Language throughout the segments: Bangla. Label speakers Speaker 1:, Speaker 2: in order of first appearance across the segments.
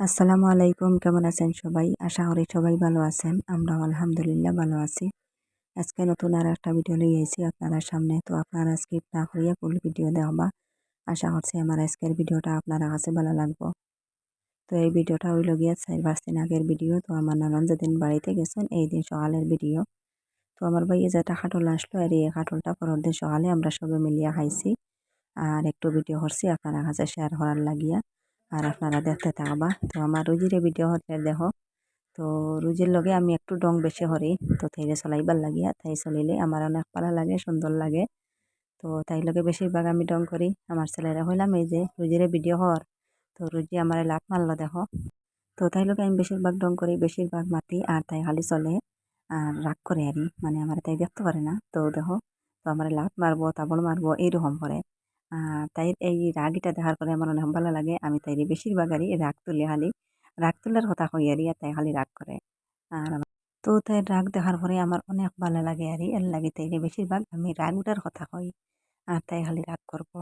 Speaker 1: আসসালামু আলাইকুম, কেমন আছেন সবাই? আশা করি সবাই ভালো আছেন, আমরাও আলহামদুলিল্লাহ ভালো আছি। আজকে নতুন আর একটা ভিডিও নিয়ে এসেছি আপনারা সামনে, তো আপনারা স্কিপ না করিয়া ফুল ভিডিও দেখবা আশা করছি আমার আজকের ভিডিওটা আপনারা কাছে ভালো লাগবো। তো এই ভিডিওটা হইল গিয়া চার পাঁচ দিন আগের ভিডিও তো আমার নানান যেদিন বাড়িতে গেছেন, এই দিন সকালের ভিডিও তো আমার ভাইয়ে যেটা খাটল আসলো, আর এই খাটলটা পরের দিন সকালে আমরা সবে মিলিয়া খাইছি। আর একটু ভিডিও করছি আপনারা কাছে শেয়ার করার লাগিয়া। আর আপনারা দেখতে থাকবা। তো আমার রুজিরে ভিডিও হতে দেখো, তো রুজির লগে আমি একটু ডং বেশি করি, তো তাইরে চলাইবার লাগিয়া, তাই চলিলে আমার অনেক পালা লাগে, সুন্দর লাগে। তো তাই লগে বেশিরভাগ আমি ডং করি। আমার ছেলেরা হইলাম এই যে রুজিরে ভিডিও হর তো রুজি আমার লাভ মারলো দেখো। তো তাই লগে আমি বেশিরভাগ ডং করি, বেশিরভাগ মাতি, আর তাই খালি চলে, আর রাগ করে আরি। মানে আমার তাই দেখতে পারে না। তো দেখো, তো আমার লাভ মারবো, তাবল মারবো, এইরকম করে। তাই এই রাগিটা দেখার পরে আমার অনেক ভালো লাগে। আমি তাই বেশিরভাগ আরই রাগ তুলে খালি রাগ তোলার কথা কই আর? তাই খালি রাগ করে। আর তো তাই রাগ দেখার পরে আমার অনেক ভালো লাগে আর। এর লাগে তাই বেশিরভাগ আমি রাগ উঠার কথা কই। আর তাই খালি রাগ করব।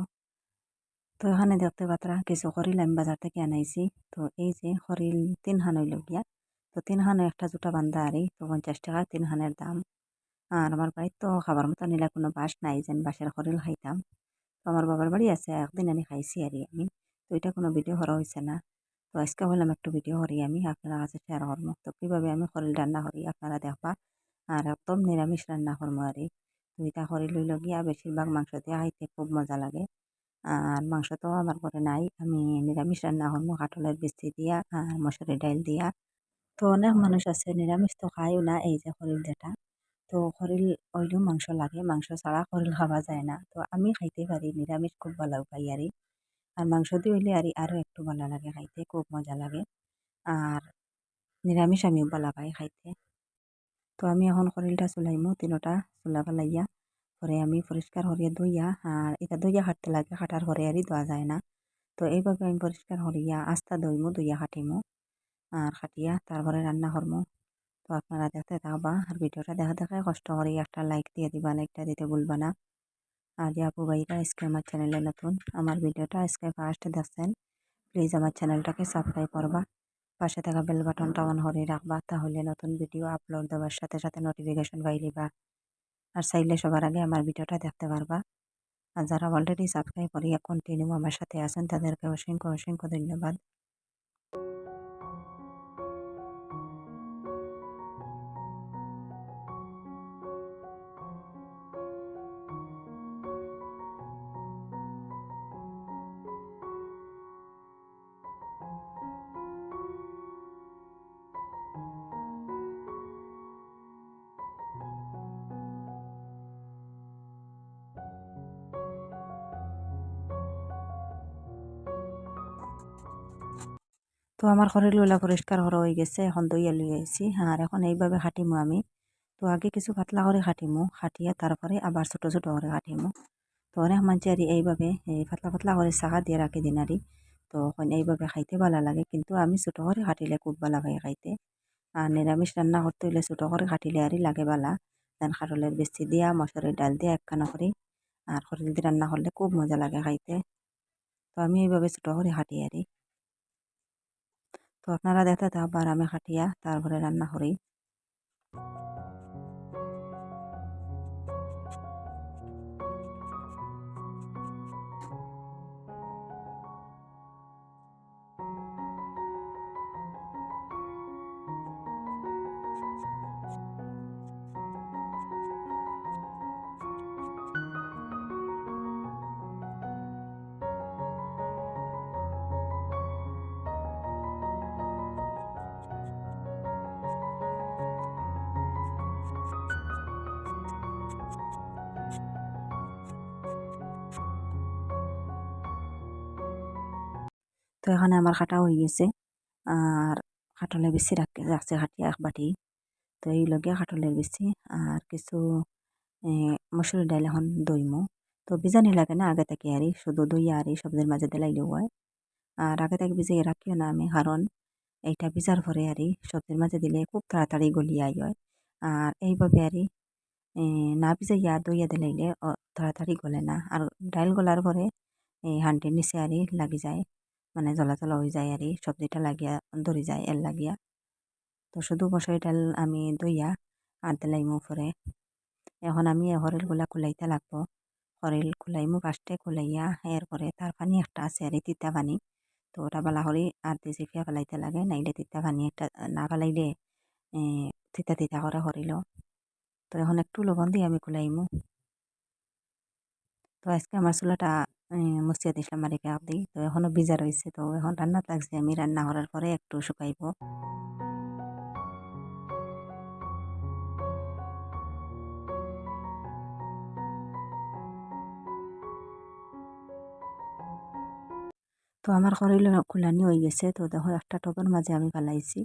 Speaker 1: তো এখানে দেখতে পাত্রা, কিছু হরিল আমি বাজার থেকে আনাইছি। তো এই যে হরিল তিন হান হইল গিয়া। তো তিন হানো একটা জুটা বান্ধা আরই তো পঞ্চাশ টাকা তিন হানের দাম। আর আমার বাড়ির তো খাবার মতো নিলে কোনো বাস নাই। যেন বাসের হরিল খাইতাম। আমার বাবার বাড়ি আছে, একদিন আমি খাইছি আর আমি। তো এটা কোনো ভিডিও করা হয়েছে না। তো আজকে হলাম একটু ভিডিও করি আমি, আপনারা কাছে শেয়ার করব। তো কীভাবে আমি খরিল রান্না করি আপনারা দেখবা। আর একদম নিরামিষ রান্না করব আর তো এটা খরিল লইল গিয়া বেশিরভাগ মাংস দিয়ে খাইতে খুব মজা লাগে। আর মাংস তো আমার ঘরে নাই, আমি নিরামিষ রান্না করব। কাঠলের বিস্তি দিয়া আর মশুরি ডাইল দিয়া। তো অনেক মানুষ আছে, নিরামিষ তো খায়ও না, এই যে খরিল যেটা। তো খরিল ওইলেও মাংস লাগে। মাংস ছাড়া খরিল খাওয়া যায় না। তো আমি খাইতে পারি নিরামিষ খুব ভালো পাই আর আর মাংস দিয়ে হইলে আর আরও একটু ভালো লাগে খাইতে, খুব মজা লাগে। আর নিরামিষ আমিও ভালো পাই খাইতে। তো আমি এখন খরিলটা চুলাইমু, তিনোটা চুলা ফেলাইয়া পরে আমি পরিষ্কার করিয়া ধুইয়া আর এটা ধুইয়া খাটতে লাগে খাটার পরে আরই ধোয়া যায় না। তো এইভাবে আমি পরিষ্কার করিয়া আস্তা দইমু ধুইয়া খাটিমু আর খাটিয়া তারপরে রান্না করমু তো আপনারা দেখতে থাকবা আর ভিডিওটা দেখা দেখায় কষ্ট করে একটা লাইক দিয়ে দিবা লাইকটা দিতে ভুলবা না। আর যে আপু ভাইরা আজকে আমার চ্যানেলে নতুন, আমার ভিডিওটা আজকে ফার্স্ট দেখছেন প্লিজ আমার চ্যানেলটাকে সাবস্ক্রাইব করবা। পাশে থাকা বেল বাটনটা অন করে রাখবা, তাহলে নতুন ভিডিও আপলোড দেওয়ার সাথে সাথে নোটিফিকেশন পাই পাইলিবা আর চাইলে সবার আগে আমার ভিডিওটা দেখতে পারবা। আর যারা অলরেডি সাবস্ক্রাইব করিয়া কন্টিনিউ আমার সাথে আছেন তাদেরকে অসংখ্য অসংখ্য ধন্যবাদ। তো আমার খরিলগুলা পরিষ্কার করা হয়ে গেছে, এখন দইয়া লই আইছি। আর এখন এইভাবে খাটিমু আমি। তো আগে কিছু পাতলা করে খাটিমু, খাটিয়ে তারপরে আবার ছোটো ছোটো করে খাটিমু। তো অনেক মানুষ আর এইভাবে, এই পাতলা পাতলা করে চাকা দিয়ে রাখি দিন আরি তো এইভাবে খাইতে ভালো লাগে, কিন্তু আমি ছোটো করে খাটিলে খুব ভালো পাই খাইতে। আর নিরামিষ রান্না করতে হইলে ছোটো করে খাটিলে আরই লাগে বালা দেন খাটলের বেশি দিয়া মশারির ডাল দিয়া একখানা করি। আর দিয়ে রান্না করলে খুব মজা লাগে খাইতে। তো আমি এইভাবে ছোটো করে খাটি আরি তো আপনারা দেখতে থাকবার আমি খাটিয়া তারপরে রান্না করি তো এখানে আমার খাটা হয়ে গেছে। আর খাটলে বেশি রাখছে খাটিয়া এক বাটি। তো এই লগে খাটলের বেশি। আর কিছু মসুর ডাইল এখন দইমো। তো বিজানি লাগে না আগে থেকে আরই শুধু দই আর এই সবজির মাঝে দিলাইলেও হয়। আর আগে থেকে ভিজিয়ে রাখিও না আমি, কারণ এইটা ভিজার পরে আরই সবজির মাঝে দিলে খুব তাড়াতাড়ি গলিয়াই হয়। আর এইভাবে আরই না ভিজাইয়া দইয়া দিলাইলে তাড়াতাড়ি গলে না। আর ডাইল গলার পরে এই হান্ডির নিচে আরই লাগি যায়। মানে জ্বলা হয়ে যায় আর সবজিটা লাগিয়া ধরে যায় এর লাগিয়া। তো শুধু মশারি ডাল আমি দইয়া আর দিলাইমু পরে এখন আমি হরেলগুলা কুলাইতে লাগবো। হরেল কুলাইমু ফার্স্টে কুলাইয়া এরপরে তার পানি একটা আছে আর তিতা পানি। তো ওটা বালা হরি আর দিয়ে চিপিয়া ফেলাইতে লাগে, নাইলে তিতা পানি একটা, না ফেলাইলে তিতা তিতা করে হরিল তো এখন একটু লবণ দিয়ে আমি কুলাইমু। তো আজকে আমার চুলাটা মুছিয়ে দিছিলাম আর আপ দিই। তো এখনও ভিজা রয়েছে তো এখন রান্না লাগছে, আমি রান্না করার পরে একটু শুকাইব। তো আমার খরিল কুলানি হয়ে গেছে, তো দেখো একটা টবের মাঝে আমি ফেলাইছি।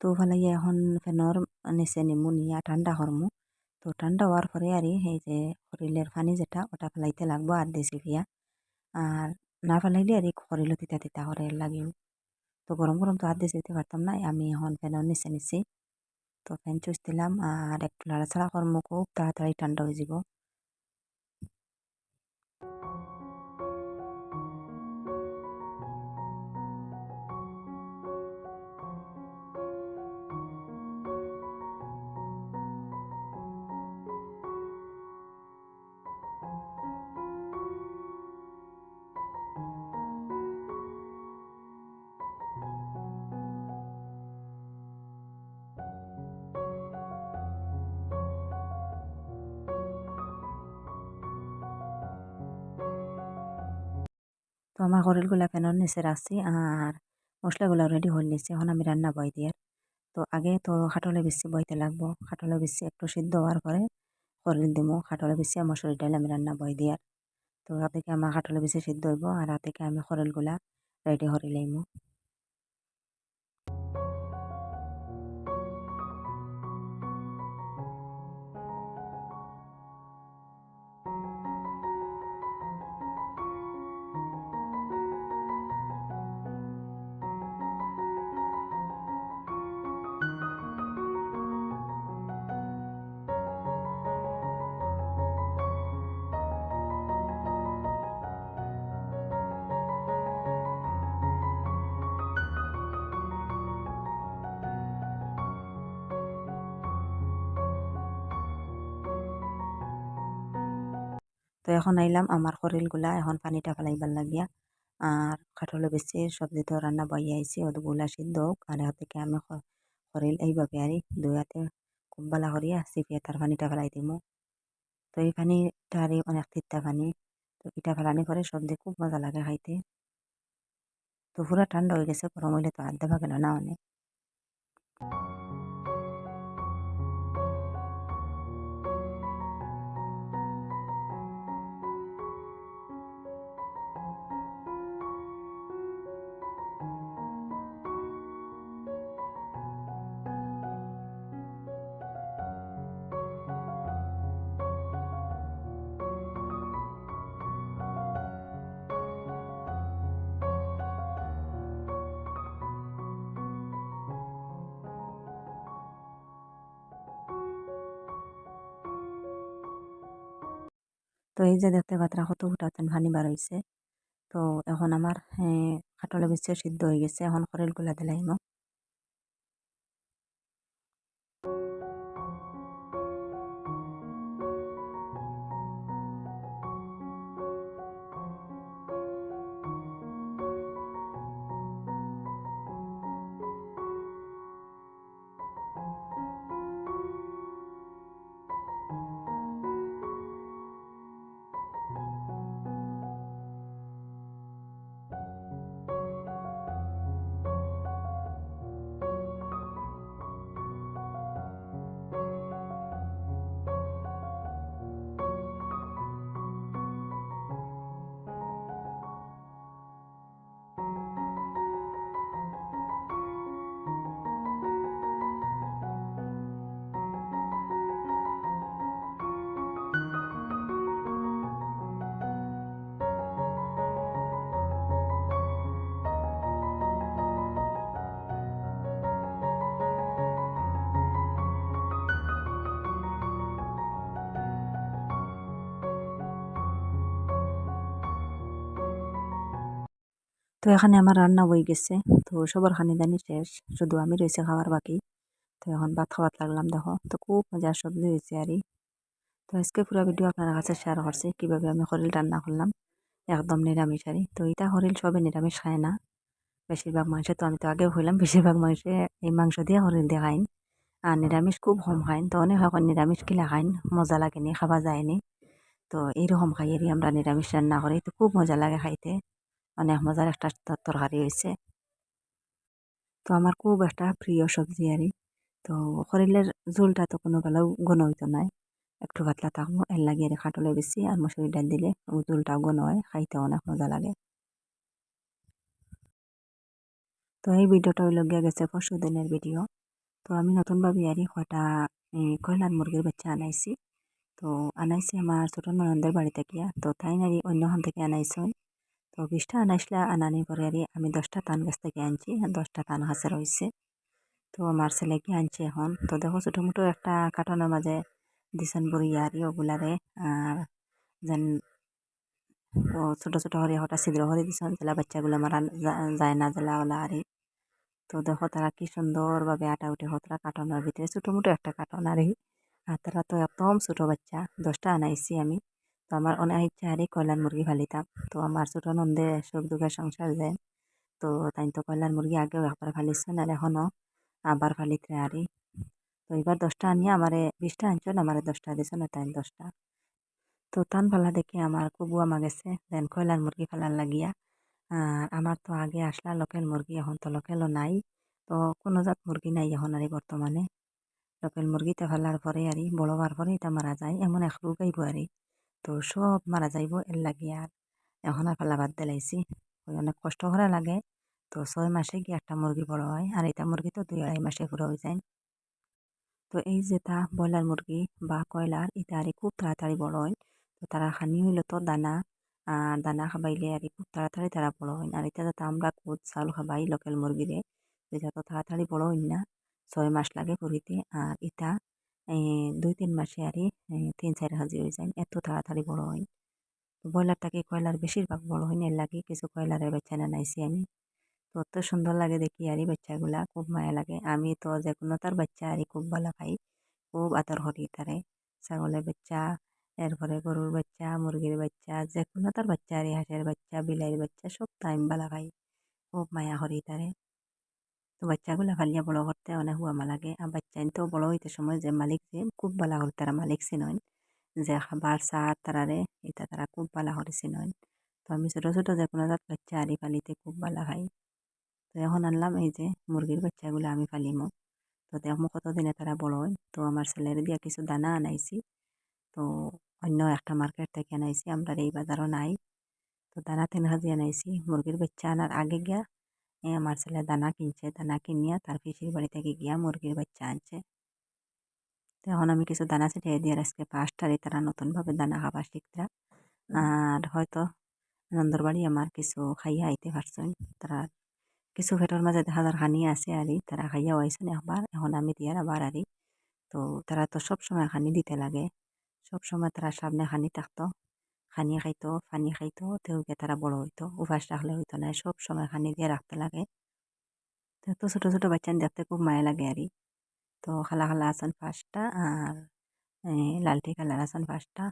Speaker 1: তো ফেলাইয়া এখন ফেনর নিচে নিমু, নিয়া ঠান্ডা করমু। তো ঠান্ডা হওয়ার পরে আর এই যে খরিলের পানি যেটা, ওটা ফেলাইতে লাগবো আর দেশি ফিয়া আর না ফেলাইলে আর খরিল তিতা তিতা করে লাগিও তো গরম গরম তো হাত দিয়ে যেতে পারতাম না। আমি এখন ফ্যানের নিচে নিছি। তো ফ্যান চুষ দিলাম আর একটু করব খুব তাড়াতাড়ি ঠান্ডা হয়ে যাব তো আমার হরিলগুলা ফ্যানের নিচে রাখছি আর মশলাগুলো রেডি হয়ে নিচ্ছে এখন আমি রান্না বই দিয়ে। তো আগে তো খাটলে বেশি বইতে লাগবো। খাটলে বেশি একটু সিদ্ধ হওয়ার পরে হরিল দিমো। খাটলে বেশি মশুরি ডাল আমি রান্না বই দিয়ে। তো রাতে আমার খাটলে বেশি সিদ্ধ হইব? আর রাতে আমি হরেলগুলা রেডি হরে লাইমো তো এখন আইলাম, আমার খরিলগুলা এখন পানিটা ফেলাইবার লাগিয়া। আর কাঠলে বেশি সবজি তো রান্না বইয়া আইছি ওগুলা সিদ্ধ হোক, আর থেকে আমি খরিল এইভাবে আরি, দুই হাতে ভালো করিয়া চিপিয়ে তার পানিটা ফেলাই দিমু। তো এই পানিটা আরি অনেক তিতা পানি, তো এটা ফেলানি করে সবজি খুব মজা লাগে খাইতে। তো পুরা ঠান্ডা হয়ে গেছে, গরম হইলে তো দেবা গেল না অনেক। তো এই যে দেখতে পাত্রা কত ফুটাতেন পানি বার হয়েছে তো এখন আমার কাটলে বেশি সিদ্ধ হয়ে গেছে। এখন খরেলগুলা দিলাইমো তো এখানে আমার রান্না হয়ে গেছে। তো সবার খানি দানি শেষ। শুধু আমি রয়েছে খাওয়ার বাকি। তো এখন ভাত খাওয়াত লাগলাম, দেখো। তো খুব মজার সবজি হয়েছে আর তো আজকে পুরো ভিডিও আপনার কাছে শেয়ার করছি, কীভাবে আমি হরিল রান্না করলাম। একদম নিরামিষ আর তো এটা হরিল সবে নিরামিষ খায় না। বেশিরভাগ মাংস তো আমি তো আগেও হইলাম, বেশিরভাগ মাংসে এই মাংস দিয়ে হরিল দিয়ে খাইন। আর নিরামিষ খুব কম খাইন। তো অনেক এখন নিরামিষ কিলা খাইন, মজা লাগেনি খাওয়া যায়নি তো এইরকম খাই আমরা নিরামিষ রান্না করি। তো খুব মজা লাগে খাইতে। অনেক মজার একটা তরকারি হয়েছে। তো আমার খুব একটা প্রিয় সবজি আর তো শরীরের ঝোলটা তো কোনো বেলাও ঘন হইতো নাই। একটু পাতলা থাকব, এর লাগিয়ে খাটলে বেশি, আর মশুরি ডাল দিলে ঝোলটাও ঘন হয় খাইতে অনেক মজা লাগে। তো এই ভিডিওটা হইল গিয়ে গেছে পরশু দিনের ভিডিও। তো আমি নতুনভাবে আর কটা কয়লার মুরগির বাচ্চা আনাইছি। তো আনাইছি আমার ছোটো ননদের বাড়ি থেকে তো তাই নারী অন্যখান থেকে আনাইছি। তো বিশটা আনাইসলা আনানি পরে আর আমি দশটা তান গাছ থেকে আনছি, দশটা তান গাছে রয়েছে। তো আমার ছেলেকে আনছি এখন। তো দেখো ছোটো মোটো একটা কার্টনের মাঝে দিছেন বড়িয়া আর ওগুলারে। আর যেন ছোটো ছোটো হরে হঠাৎ ছিদ্র হরে দিছেন জেলা বাচ্চাগুলো মারা যায় না জেলা ওলা আর। তো দেখো তারা কি সুন্দরভাবে আটা উঠে হতরা কার্টনের ভিতরে ছোটো মোটো একটা কার্টন আর আর তারা তো একদম ছোটো বাচ্চা, দশটা আনাইছি আমি। তো আমার অনেক ইচ্ছা আর কয়লার মুরগি ফালিতাম। তো আমার ছোটো নন্দে সুখ দুঃখের সংসার যায়। তো তাই তো কয়লার মুরগি আগেও একবার ফালিছেন আর এখনও আবার ফালিতে আরি। তো এবার দশটা আনিয়ে আমারে বিশটা আনছেন আমারে দশটা দিয়েছেন তাই দশটা। তো তান ফালা দেখে আমার খুব আমা গেছে, দেন কয়লার মুরগি ফালার লাগিয়া। আর আমার তো আগে আসলা লোকেল মুরগি, এখন তো লোকেলও নাই। তো কোনো জাত মুরগি নাই এখন আর বর্তমানে। লোকেল মুরগিতে ফেলার পরে আর বড় হওয়ার পরে মারা যায়, এমন এক রোগ আইব আর তো সব মারা যাইব এর লাগি আর। এখন আর ফেলা বাদ দিলাইছি ওই অনেক কষ্ট করা লাগে। তো ছয় মাসে গিয়ে একটা মুরগি বড় হয়, আর এটা মুরগি তো দুই আড়াই মাসে পুরো হয়ে যায়। তো এই যেটা ব্রয়লার মুরগি বা কয়লার, এটা আর খুব তাড়াতাড়ি বড় হয়। তো তারা খানি হইলে তো দানা আর দানা খাবাইলে আর খুব তাড়াতাড়ি তারা বড় হয়। আর এটা যাতে আমরা কুদ চাউল খাবাই লোকেল মুরগিরে, এটা তো তাড়াতাড়ি বড় হয় না। ছয় মাস লাগে করিতে আর এটা দুই তিন মাসে আর তিন চার হাজি হয়ে যায়, এত তাড়াতাড়ি বড় হয়। ব্রয়লারটাকে কয়লার বেশিরভাগ বড় হয় না লাগে কিছু কয়লারের বাচ্চা নাইছি আমি। তো অত সুন্দর লাগে দেখি আর বাচ্চাগুলা, খুব মায়া লাগে। আমি তো যে কোনো তার বাচ্চা আর খুব ভালো পাই, খুব আদর করি তারে। ছাগলের বাচ্চা, এরপরে গরুর বাচ্চা, মুরগির বাচ্চা যে কোনো তার বাচ্চা আর হাঁসের বাচ্চা, বিলাইয়ের বাচ্চা, সব টাইম ভালো পাই, খুব মায়া হরি তারে। তো বাচ্চাগুলা ফালিয়া বড় করতে অনেক হুয়ামা লাগে আর বাচ্চা তো বড় হইতে সময় যে মালিক যে খুব ভালো করে তারা মালিক চিনন যে খাবার চার তারারে, এটা তারা খুব ভালো করে চিনন তো আমি ছোটো ছোটো যে কোনো জাত বাচ্চা আরি ফালিতে খুব ভালো খাই তো এখন আনলাম এই যে মুরগির বাচ্চাগুলো আমি ফালিমো। তো দেখো কতদিনে তারা বড় হয় তো আমার ছেলের দিয়া কিছু দানা আনাইছি। তো অন্য একটা মার্কেট থেকে আনাইছি আমরা এই বাজারও নাই। তো দানা তিন হাজি আনাইছি। মুরগির বাচ্চা আনার আগে গিয়া আমার ছেলে দানা কিনছে দানা কিনিয়া তার পিসির বাড়ি থেকে গিয়া মুরগির বাচ্চা আনছে তো এখন আমি কিছু দানা ছিটিয়ে দিয়ে আজকে পাঁচটারই তারা নতুনভাবে দানা খাবার শিখতে আর হয়তো নন্দর বাড়ি আমার কিছু খাইয়া আইতে পারছেন তারা কিছু ফেটোর মাঝে যার হানি আছে আর তারা খাইয়া আইসেন একবার এখন আমি দিয়ার আবার আরি তো তারা তো সব সময় খানি দিতে লাগে সব সময় তারা সামনে খানি থাকতো খানি খাইতো, পানি খাইতো তেওঁকে তারা বড় হইতো উপাস রাখলে হইতো না সব সময় খানি দিয়ে রাখতে লাগে। তো ছোটো ছোটো বাচ্চা দেখতে খুব মায়া লাগে আর তো খালা খালা আসন পাঁচটা আর লালটি কালার আছেন পাঁচটা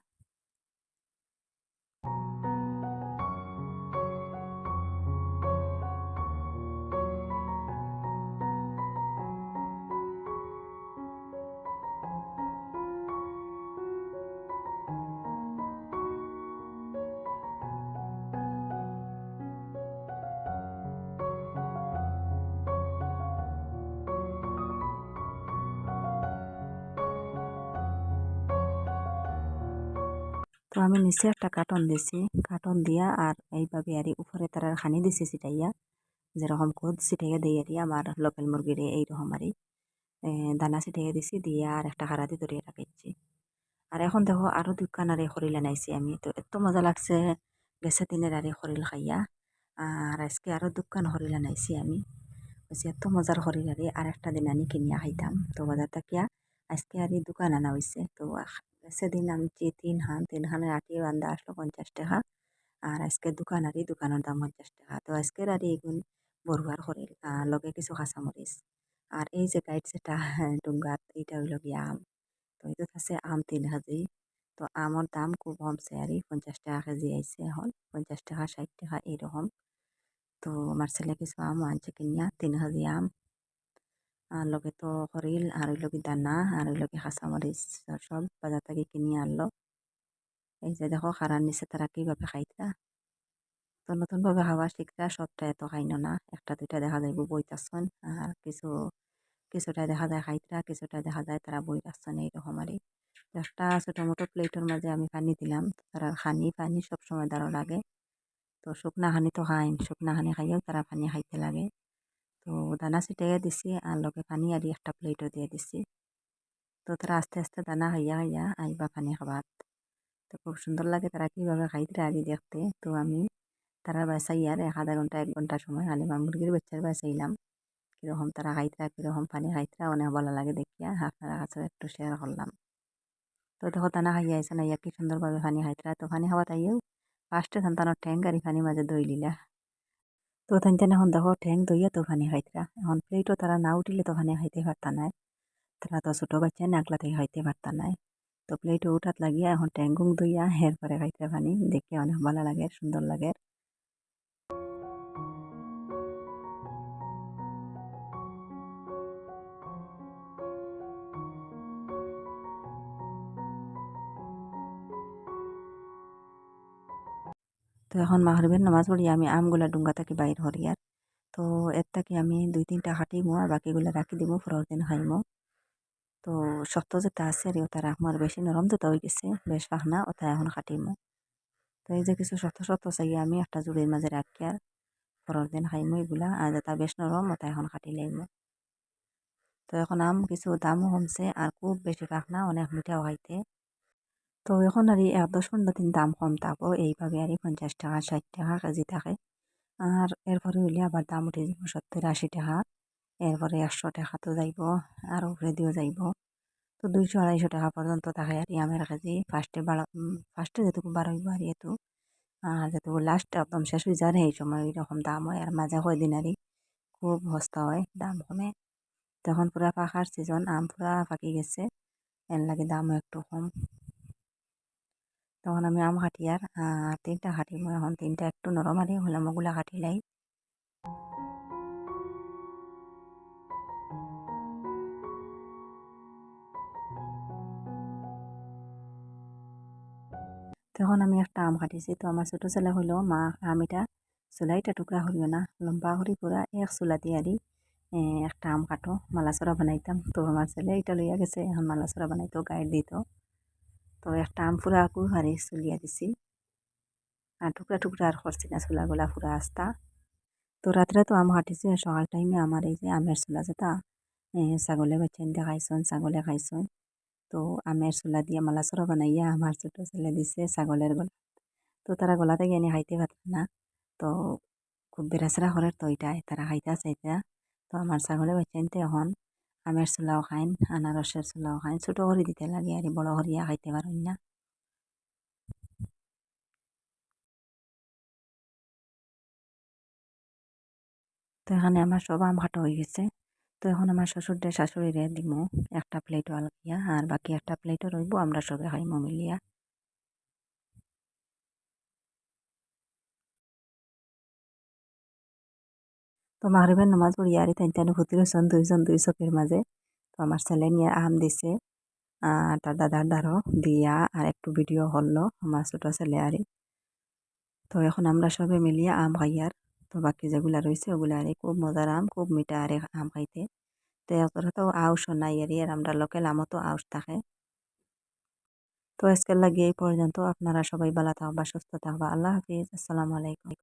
Speaker 1: তো আমি নিচে একটা কার্টন দিছি। কার্টন দিয়া আর এইভাবে আর উপরে তারা খানি দিছি ছিটাইয়া। যেরকম কোদ ছিটাইয়া দিয়ে আর আমার লোকাল মুরগির এইরকম আর দানা ছিটাইয়া দিছি, দিয়ে আর একটা হারাতি ধরিয়ে রাখাইছি। আর এখন দেখো আরও দোকান আর খরিল আনাইছি আমি। তো এত মজা লাগছে গেছে দিনের আর খরিল খাইয়া। আর আজকে আরও দোকান হরিল আনাইছি আমি। এত মজার আর আর একটা দিন আনি কিনিয়া খাইতাম। তো বাজার থাকিয়া আজকে আর দোকান আনা হয়েছে তো সেদিন আনছি তিন হান তিন হানের আটি বান্ধা পঞ্চাশ টাকা। আর আজকে দোকান আরি দোকানের দাম পঞ্চাশ টাকা। তো আজকের আরি এগুন বড়ুয়ার খরিল আর লগে কিছু কাঁচামরিচ। আর এই যে গাইড যেটা ডুঙ্গাত এইটা হইল গিয়া আম। তো এটা আছে আম তিন কেজি। তো আমের দাম খুব কমছে আর পঞ্চাশ টাকা কেজি আইছে এখন। পঞ্চাশ টাকা, ষাট টাকা এইরকম। তো আমার ছেলে কিছু আম আনছে কিনিয়া, তিন কেজি আম। আর লগে তো খরিল আর ওই লগে দানা, আর ওই লগে কাঁচামরিচ সব বাজার থেকে কিনে আনলো। এই যে দেখো খারার নিচে তারা কীভাবে খাইতা? তো নতুনভাবে খাওয়া শিখতা সবটা এত খাইন না। একটা, দুইটা দেখা যায় বইতাছন, আর কিছু, কিছুটা দেখা যায় খাইতরা, কিছুটা দেখা যায় তারা বই বইতাছন, এইরকম আর একটা ছোটো মোটো প্লেটের মাঝে আমি পানি দিলাম। তারা খানি, পানি সবসময় দাঁড়ো লাগে। তো শুকনা খানি তো খাইন, শুকনা খানি খাইও তারা পানি খাইতে লাগে। তো দানা ছিটাইয়া দিছি আর লগে পানি আর একটা প্লেটও দিয়ে দিছি। তো তারা আস্তে আস্তে দানা খাইয়া খাইয়া আইবা পানি খাবার তো খুব সুন্দর লাগে তারা কীভাবে খাইতে আগে দেখতে। তো আমি তারা বাসাই আর এক আধা ঘণ্টা এক ঘণ্টা সময় হালিমা মুরগির বাচ্চার বাসাইলাম কীরকম তারা খাইতরা কীরকম পানি খাইতরা অনেক ভালো লাগে দেখিয়া। আপনারা কাছে একটু শেয়ার করলাম। তো দেখো দানা খাইয়া আইসে না কি সুন্দরভাবে পানি খাইতরা তো পানি খাওয়া তাইও ফার্স্টে সন্তানোর ঠ্যাং গাড়ি পানি মাঝে দই লিলা। তো তাই এখন দেখো ঠ্যাং দইয়া তো ভানি খাইতরা এখন প্লেটও তারা না উঠিলে তো ভানি খাইতে পারতা নাই তারা তো ছোটো বাচ্চা নাকলা থেকে খাইতে পারতা নাই তো প্লেটও উঠাত লাগিয়া এখন ট্যাঙ্গুং দইয়া এরপরে খাইতে ভানি দেখে অনেক ভালো লাগে সুন্দর লাগে তো এখন মাহরিবের নামাজ পড়ি, আমি আমগুলা ডুঙ্গা থেকে বাইর হরি আর। তো এর থেকে আমি দুই তিনটা হাঁটিমো আর বাকিগুলো রাখি দিব পরের দিন খাইমো তো শক্ত যেটা আছে আর ওটা রাখব আর বেশি নরম যেটা হয়ে গেছে, বেশ ফাঁকনা ওটা এখন কাটিমো তো এই যে কিছু শক্ত শক্ত চাই আমি একটা জুড়ির মাঝে রাখি আর, পরের দিন খাইমো এগুলা, আর যেটা বেশ নরম, ওটা এখন কাটি লাইমো তো এখন আম কিছু দামও কমছে, আর খুব বেশি ফাঁকনা অনেক মিঠাও খাইতে। তো এখন আর এক দশ পনেরো দিন দাম কম থাকব, এইভাবে আর পঞ্চাশ টাকা, ষাট টাকা, কেজি থাকে। আর এরপরে হইলে আবার দাম উঠে যাব সত্তর, আশি টাকা। এরপরে একশো টাকা তো যাইব, আর উপরে দিয়েও যাইব। তো দুইশো, আড়াইশো টাকা পর্যন্ত থাকে আর আমের কেজি। ফার্স্টে বাড়া ফার্স্টে যেটুকু বাড়াইব আর এটু। আর যেটুকু লাস্ট একদম শেষ হয়ে যায়, এই সময় ওই রকম দাম হয় আর মাঝে কয়দিন আরই খুব সস্তা হয়, দাম কমে। তখন পুরা পাখার সিজন আম পুরা পাকি গেছে। এর লাগে দামও একটু কম। তখন আমি আম কাটি আর তিনটা কাটিম এখন তিনটা একটু নরম আরে হলাম ওগুলা কাটিলাই তখন আমি একটা আম কাটিছি। তো আমার ছোটো ছেলে হইল মা আম এটা চুলাইটা টুকরা হইল না লম্বা করি পুরা এক চুলা দিয়ে আরি একটা আম কাটো মালাচরা বানাইতাম তো আমার ছেলে এটা লইয়া গেছে, এখন মালাচরা বানাইতো গায়ে দিত তো একটা আম পুরা কুহারি চুলিয়া দিছি। আর টুকরা টুকরা আর করছি না, চুলাগুলা পুরা আস্তা। তো রাত্রে তো আম কাটিছে সকাল টাইমে আমার এই যে আমের চুলা যেটা ছাগলে বাচ্চান দিয়ে খাইছন, ছাগলে খাইছন। তো আমের চুলা দিয়ে মালা মালাচরা বানাইয়া আমার ছোটো ছেলে দিছে ছাগলের গলা। তো তারা গলা থেকে এনে খাইতে পারত না। তো খুব বেড়াচেরা করে তো এটাই তারা খাইতে চাইতে। তো আমার ছাগলে বাচ্চানতে এখন আমের চুলাও খাইন, আনারসের চুলাও খাইন। ছোট করে দিতে লাগে আর বড় হরিয়া খাইতে পারেন না। তো এখানে আমার সব আম ভাটো হয়ে গেছে। তো এখন আমার শ্বশুরদের শাশুড়িরে দিব একটা প্লেটও আলগিয়া, আর বাকি একটা প্লেটও রইব, আমরা সবে খাইমো মিলিয়া। তো মাগরিবের নামাজ পড়িয়া আর তাই তাই ভর্তি রয়েছেন দুইজন দুই চোখের মাঝে। তো আমার ছেলে নিয়ে আম দিছে আর তার দাদার দ্বারও দিয়া আর একটু ভিডিও হলো আমার ছোটো ছেলে আরে। তো এখন আমরা সবে মিলিয়ে আম খাই আর, তো বাকি যেগুলা রয়েছে ওগুলা আরে খুব মজার আম, খুব মিঠা আরে আম খাইতে। তো এতটা তো আউশও নাই আর আমরা লোকেল আমও তো আউশ থাকে। তো আজকের লাগে এই পর্যন্ত, আপনারা সবাই ভালো থাকবা, সুস্থ থাকবা, আল্লাহ হাফিজ, আসসালামু আলাইকুম।